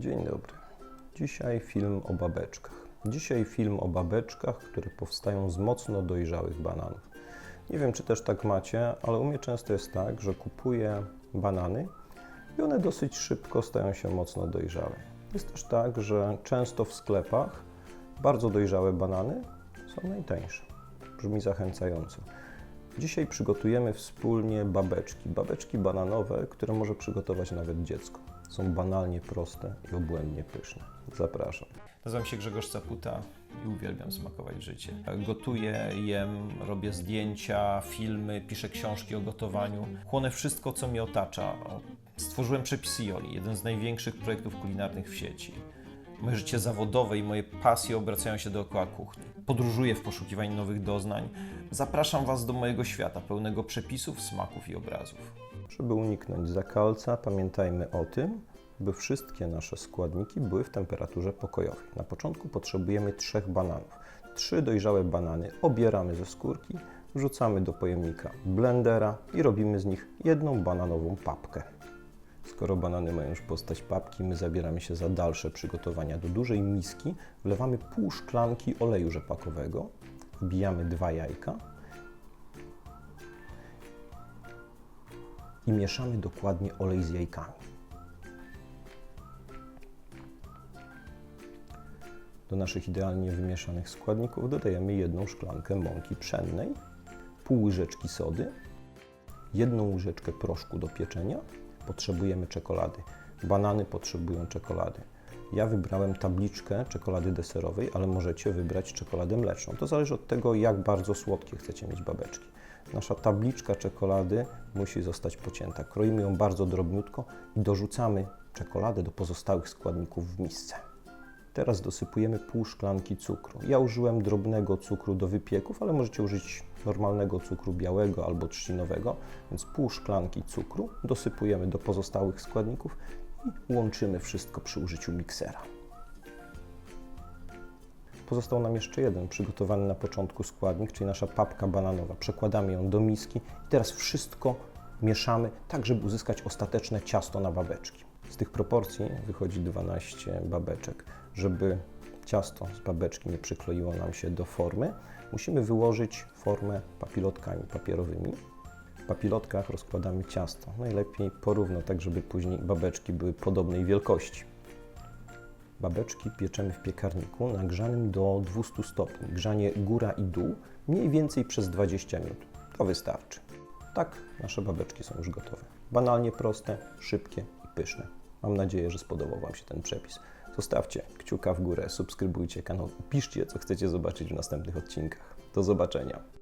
Dzień dobry. Dzisiaj film o babeczkach. Dzisiaj film o babeczkach, które powstają z mocno dojrzałych bananów. Nie wiem, czy też tak macie, ale u mnie często jest tak, że kupuję banany i one dosyć szybko stają się mocno dojrzałe. Jest też tak, że często w sklepach bardzo dojrzałe banany są najtańsze. Brzmi zachęcająco. Dzisiaj przygotujemy wspólnie babeczki. Babeczki bananowe, które może przygotować nawet dziecko. Są banalnie proste i obłędnie pyszne. Zapraszam. Nazywam się Grzegorz Caputa i uwielbiam smakować życie. Gotuję, jem, robię zdjęcia, filmy, piszę książki o gotowaniu. Chłonę wszystko, co mnie otacza. Stworzyłem Przepisy Joli, jeden z największych projektów kulinarnych w sieci. Moje życie zawodowe i moje pasje obracają się dookoła kuchni. Podróżuję w poszukiwaniu nowych doznań. Zapraszam Was do mojego świata, pełnego przepisów, smaków i obrazów. Żeby uniknąć zakalca, pamiętajmy o tym, by wszystkie nasze składniki były w temperaturze pokojowej. Na początku potrzebujemy trzech bananów. Trzy dojrzałe banany obieramy ze skórki, wrzucamy do pojemnika blendera i robimy z nich jedną bananową papkę. Skoro banany mają już postać papki, my zabieramy się za dalsze przygotowania. Do dużej miski wlewamy pół szklanki oleju rzepakowego, wbijamy dwa jajka i mieszamy dokładnie olej z jajkami. Do naszych idealnie wymieszanych składników dodajemy jedną szklankę mąki pszennej, pół łyżeczki sody, jedną łyżeczkę proszku do pieczenia. Potrzebujemy czekolady. Banany potrzebują czekolady. Ja wybrałem tabliczkę czekolady deserowej, ale możecie wybrać czekoladę mleczną. To zależy od tego, jak bardzo słodkie chcecie mieć babeczki. Nasza tabliczka czekolady musi zostać pocięta. Kroimy ją bardzo drobniutko i dorzucamy czekoladę do pozostałych składników w misce. Teraz dosypujemy pół szklanki cukru. Ja użyłem drobnego cukru do wypieków, ale możecie użyć normalnego cukru białego albo trzcinowego, więc pół szklanki cukru dosypujemy do pozostałych składników łączymy wszystko przy użyciu miksera. Pozostał nam jeszcze jeden przygotowany na początku składnik, czyli nasza papka bananowa. Przekładamy ją do miski i teraz wszystko mieszamy tak, żeby uzyskać ostateczne ciasto na babeczki. Z tych proporcji wychodzi 12 babeczek. Żeby ciasto z babeczki nie przykleiło nam się do formy, musimy wyłożyć formę papilotkami papierowymi. Papilotkach rozkładamy ciasto. Najlepiej porówno, tak żeby później babeczki były podobnej wielkości. Babeczki pieczemy w piekarniku nagrzanym do 200 stopni. Grzanie góra i dół mniej więcej przez 20 minut. To wystarczy. Tak, nasze babeczki są już gotowe. Banalnie proste, szybkie i pyszne. Mam nadzieję, że spodobał Wam się ten przepis. Zostawcie kciuka w górę, subskrybujcie kanał piszcie, co chcecie zobaczyć w następnych odcinkach. Do zobaczenia.